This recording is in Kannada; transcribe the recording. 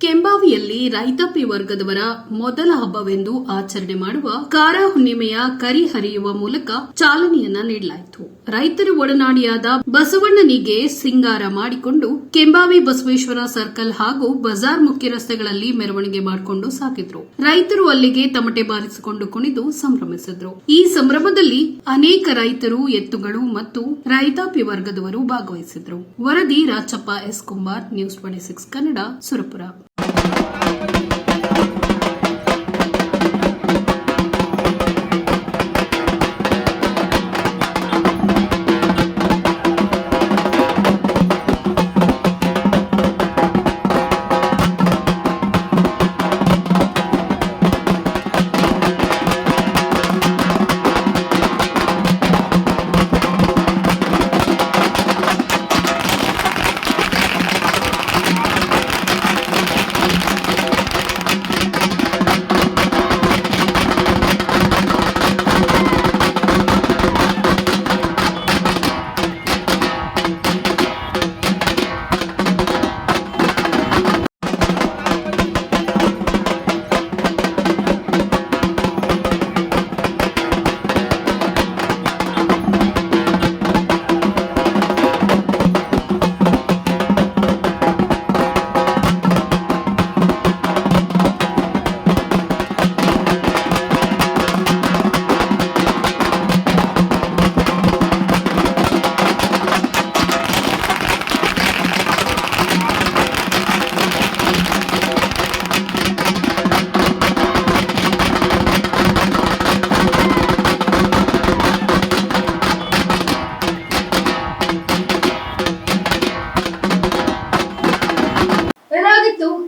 ಕೆಂಬಾವಿಯಲ್ಲಿ ರೈತಾಪಿ ವರ್ಗದವರ ಮೊದಲ ಹಬ್ಬವೆಂದು ಆಚರಣೆ ಮಾಡುವ ಕಾರ ಹುಣ್ಣಿಮೆಯ ಕರಿ ಹರಿಯುವ ಮೂಲಕ ಚಾಲನೆಯನ್ನ ನೀಡಲಾಯಿತು. ರೈತರ ಒಡನಾಡಿಯಾದ ಬಸವಣ್ಣನಿಗೆ ಸಿಂಗಾರ ಮಾಡಿಕೊಂಡು ಕೆಂಬಾವಿ ಬಸವೇಶ್ವರ ಸರ್ಕಲ್ ಹಾಗೂ ಬಜಾರ್ ಮುಖ್ಯ ರಸ್ತೆಗಳಲ್ಲಿ ಮೆರವಣಿಗೆ ಮಾಡಿಕೊಂಡು ಸಾಕಿದ್ರು. ರೈತರು ಅಲ್ಲಿಗೆ ತಮಟೆ ಬಾರಿಸಿಕೊಂಡು ಕುಣಿದು ಸಂಭ್ರಮಿಸಿದ್ರು. ಈ ಸಂಭ್ರಮದಲ್ಲಿ ಅನೇಕ ರೈತರು, ಎತ್ತುಗಳು ಮತ್ತು ರೈತಾಪಿ ವರ್ಗದವರು ಭಾಗವಹಿಸಿದ್ರು. ವರದಿ Rachappa S Kumar news twenty six Kannada, Surapura.